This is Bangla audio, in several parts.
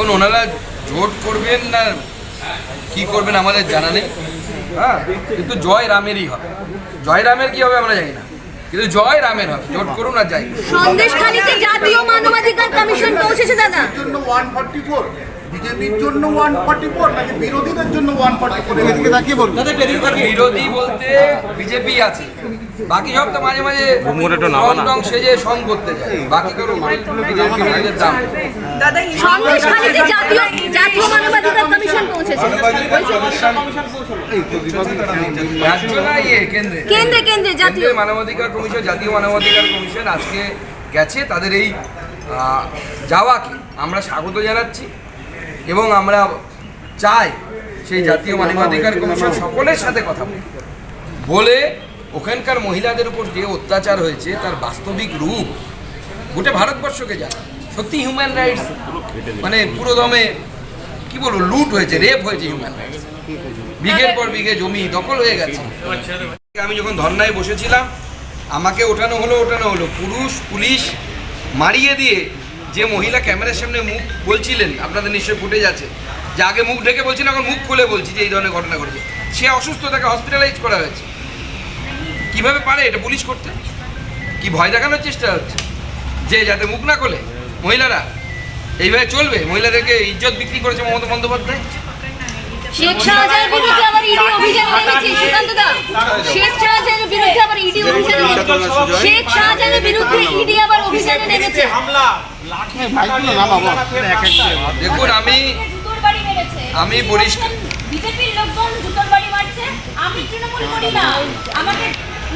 এখন ওনারা জোট করবেন না কি করবেন আমাদের জানা নেই। হ্যাঁ কিন্তু জয় রামেরই হবে। জয় রামের কি হবে আমরা জানি না। কিন্তু জয় রামের হবে। জোট করুন আর যাই সন্দেশখালীতে জাতীয় মানবাধিকার কমিশন পৌঁছেছে দাদা। বিজেপির জন্য ওয়ান ফর্টি ফোর নাকি বিরোধীদের জন্য ওয়ান ফর্টি ফোর? এদিকে তাকিয়ে বলুন। বিরোধী বলতে বিজেপি আছে। বাকি সব তো মাঝে মাঝে রং টং সেজে সং করতে যায়। বাকি কোনো দাম জাতীয় মানবাধিকার কমিশন পৌঁছেছে। রাজ্য না কেন্দ্রে। কেন্দ্রে কেন্দ্রে জাতীয়। মানবাধিকার কমিশন জাতীয় মানবাধিকার কমিশন আজকে গেছে। তাদের এই যাওয়াকে আমরা স্বাগত জানাচ্ছি। এবং আমরা চাই সেই জাতীয় মানবাধিকার কমিশন সকলের সাথে কথা বলে বলে ওখানকার মহিলাদের উপর যে অত্যাচার হয়েছে তার বাস্তবিক রূপ গোটা ভারতবর্ষকে জানা। সত্যি হিউম্যান রাইটস মানে পুরো দমে কি বলব লুট হয়েছে রেপ হয়েছে হিউম্যান রাইটস বিঘের পর বিঘে জমি দখল হয়ে গেছে। আমি যখন ধর্নায় বসেছিলাম আমাকে ওঠানো হলো ওঠানো হলো। পুরুষ পুলিশ মারিয়ে দিয়ে যে মহিলা ক্যামেরার সামনে মুখ বলছিলেন, আপনাদের নিশ্চয়ই ফুটে যাচ্ছে যে আগে মুখ ঢেকে বলছিল, এখন মুখ খুলে বলছি যে এই ধরনের ঘটনা ঘটেছে। সে অসুস্থ, তাকে হসপিটালাইজ করা হয়েছে। কীভাবে পারে এটা পুলিশ করতে? কি ভয় দেখানোর চেষ্টা হচ্ছে? যে যাতে মুখ না খোলে, মহিলারা এইভাবে চলবে? মহিলাদেরকে ইজ্জত বিক্রি করেছে মমতা বন্দ্যোপাধ্যায়? শেখ শাহজাহানের বিরুদ্ধে আবার ইডি অভিযান সুকান্ত দা। শেখ আবার ইডি শেখ শাহজাহানের বিরুদ্ধে ইডি আবার অভিযানে নেমেছে। দেখুন আমি জুতোর বাড়ি মেরেছে। আমি পরিষ্কার বিজেপির লোকজন জুতোর বাড়ি মারছে। আমি তৃণমূল করি না। আমাকে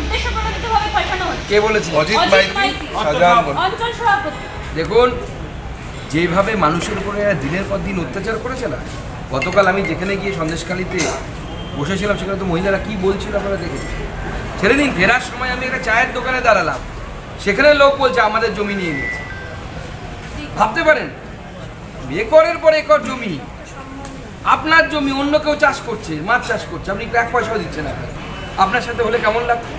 উদ্দেশ্য প্রণোদিত ভাবে হচ্ছে। কে বলেছে? অজিত। অঞ্চল সভাপতি। দেখুন যেভাবে মানুষের উপরে দিনের পর দিন অত্যাচার করেছে না গতকাল আমি যেখানে গিয়ে সন্দেশখালিতে বসেছিলাম, সেখানে তো মহিলারা কি বলছিল আপনারা দেখেছেন ছেড়ে দিন, ফেরার সময় আমি একটা চায়ের দোকানে দাঁড়ালাম। সেখানে লোক বলছে, আমাদের জমি নিয়ে নিয়েছে। ভাবতে পারেন, একরের পর একর জমি। আপনার জমি, অন্য কেউ চাষ করছে, মাছ চাষ করছে, আপনি এক পয়সাও দিচ্ছেন আপনার আপনার সাথে হলে কেমন লাগতো?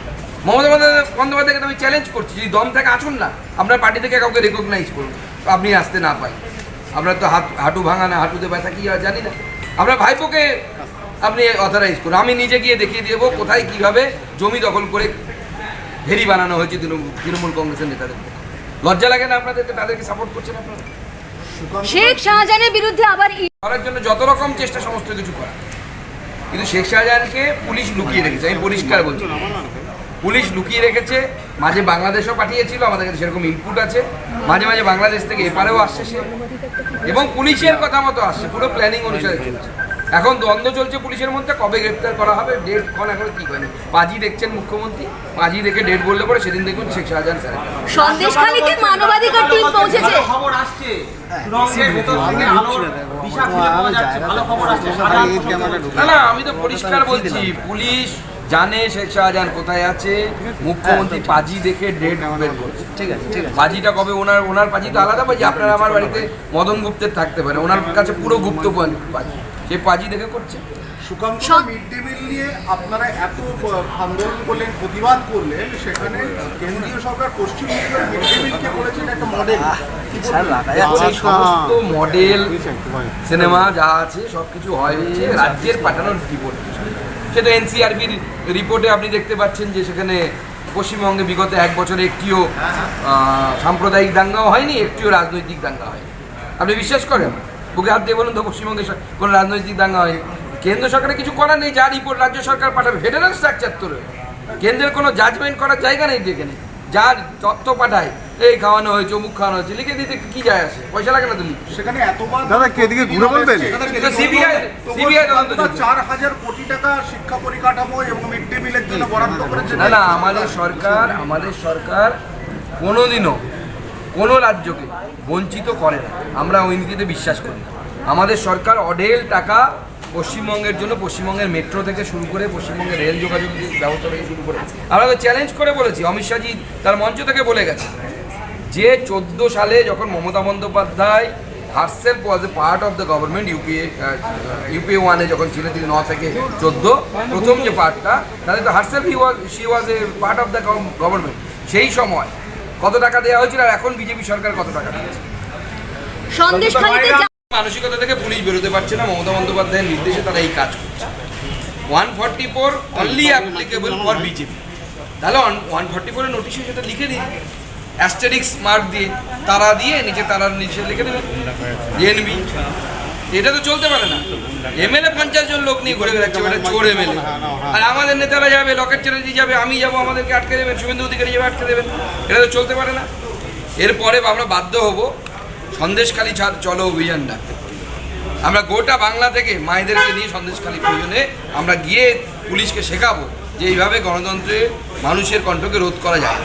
মমতা বন্দ্যোপাধ্যায়- বন্দ্যোপাধ্যায়কে আমি চ্যালেঞ্জ করছি, যদি দম থেকে আসুন না, আপনার পার্টি থেকে কাউকে রেকগনাইজ করুন আপনি আসতে না পাই আপনার তো হাত হাঁটু ভাঙা না, হাঁটুতে ব্যথা কি হয় জানি না। আপনার ভাইপোকে আপনি অথরাইজ করুন। আমি নিজে গিয়ে দেখিয়ে দেবো কোথায় কীভাবে জমি দখল করে ভেরি বানানো হয়েছে তৃণমূল তৃণমূল কংগ্রেসের নেতাদের লজ্জা লাগে না আপনাদেরকে? তাদেরকে সাপোর্ট করছেন আপনারা? শেখ শাহজাহানের বিরুদ্ধে আবার করার জন্য যত রকম চেষ্টা সমস্ত কিছু করা। কিন্তু শেখ শাহজাহানকে পুলিশ লুকিয়ে রেখেছে। আমি পরিষ্কার বলছি। পুলিশ লুকিয়ে রেখেছে। মাঝে বাংলাদেশও পাঠিয়েছিল। আমাদের কাছে সেরকম ইনপুট আছে। মাঝে মাঝে বাংলাদেশ থেকে এপারেও আসছে সে। এবং পুলিশের কথা মতো আসছে। পুরো প্ল্যানিং অনুসারে চলছে। এখন দ্বন্দ্ব চলছে পুলিশের মধ্যে কবে গ্রেপ্তার করা হবে ডেট কখন এখন কি হয়নি পাজি দেখছেন মুখ্যমন্ত্রী পাজি দেখে ডেট বললে পরে সেদিন দেখুন শেখ শাহজাহান স্যার সন্দেশখালীতে মানবাধিকার টিম পৌঁছেছে। খবর আসছে না না আমি তো পরিষ্কার বলছি পুলিশ জানে শেখ শাহজাহান কোথায় আছে মুখ্যমন্ত্রী পাজি দেখে ডেট বের করছে। ঠিক আছে ঠিক আছে। পাজিটা কবে ওনার ওনার পাজি তো আলাদা পাজি আপনার আমার বাড়িতে মদন গুপ্তের থাকতে পারে ওনার কাছে পুরো গুপ্ত পাজি। সেই পাজি দেখে করছে। সুকান্ত মিড ডে মিল নিয়ে আপনারা এত আন্দোলন করলেন প্রতিবাদ করলেন সেখানে কেন্দ্রীয় সরকার পশ্চিমবঙ্গের মিড ডে মিলকে বলেছেন একটা মডেল সমস্ত মডেল সিনেমা যা আছে সব কিছু হয় রাজ্যের পাঠানোর রিপোর্ট সেটা এনসিআরবির রিপোর্টে আপনি দেখতে পাচ্ছেন যে সেখানে পশ্চিমবঙ্গে বিগত এক বছরে একটিও সাম্প্রদায়িক দাঙ্গাও হয়নি একটিও রাজনৈতিক দাঙ্গা হয়নি। আপনি বিশ্বাস করেন? বুকে হাত দিয়ে বলুন তো পশ্চিমবঙ্গে কোনো রাজনৈতিক দাঙ্গা হয়নি কেন্দ্র সরকারের কিছু করার নেই যা রিপোর্ট রাজ্য সরকার পাঠাবে। ফেডারেল স্ট্রাকচার তো কেন্দ্রের কোনো জাজমেন্ট করার জায়গা নেই যেখানে যার তথ্য পাঠায় এই খাওয়ানো হয়েছে অমুক খাওয়ানো হয়েছে লিখে দিতে কি যায় আসে? পয়সা লাগে না তো লিখতে। সেখানে এতবার দাদা, কি এদিকে ঘুরে বলবেন? CBI তদন্ত চার হাজার কোটি টাকা শিক্ষা পরিকাঠামো এবং মিড ডে মিলের জন্য বরাদ্দ করেছে। না না আমাদের সরকার আমাদের সরকার কোনোদিনও কোনো রাজ্যকে বঞ্চিত করে না। আমরা ওই নীতিতে বিশ্বাস করি না। আমাদের সরকার অঢেল টাকা পশ্চিমবঙ্গের জন্য, পশ্চিমবঙ্গের মেট্রো থেকে শুরু করে পশ্চিমবঙ্গের রেল যোগাযোগ ব্যবস্থা থেকে শুরু করে, আমরা তো চ্যালেঞ্জ করে বলেছি, অমিত শাহজি তার মঞ্চ থেকে বলে গেছে। যে চোদ্দ সালে যখন Mamata Bandyopadhyay herself was a part of the government UPA UPA ওয়ানে যখন ছিলেন, তিনি ন থেকে চোদ্দ, প্রথম যে পার্টটা তাহলে তো herself he was she was a part of the government সেই সময় কত টাকা দেওয়া হয়েছিল আর এখন বিজেপি সরকার কত টাকা দিচ্ছে মানসিকতা থেকে পুলিশ বেরোতে পারছে না মমতা বন্দ্যোপাধ্যায়ের নির্দেশে তারা এই কাজ করছে। One forty four only applicable for BJP তাহলে ওয়ান ফর্টি ফোরের নোটিশে সেটা লিখে দিন। অ্যাস্টেরিক্স মার্ক দিয়ে তারা দিয়ে নিচে তারার নিচে লিখে দেবেন এনবি এটা তো চলতে পারে না। এমএলএ পঞ্চাশ জন লোক নিয়ে ঘুরে বেড়াচ্ছে ওটা চোর এমএলএ আর আমাদের নেতারা যাবে লকেট চ্যাটার্জি যাবে আমি যাব আমাদেরকে আটকে দেবেন শুভেন্দু অধিকারী যাবে আটকে দেবেন। এটা তো চলতে পারে না। এরপরে আমরা বাধ্য হব সন্দেশখালী ছাদ চলো অভিযান ডাকতে। আমরা গোটা বাংলা থেকে মায়েদেরকে নিয়ে সন্দেশখালী প্রয়োজনে আমরা গিয়ে পুলিশকে শেখাবো যে এইভাবে গণতন্ত্রে মানুষের কণ্ঠকে রোধ করা যায়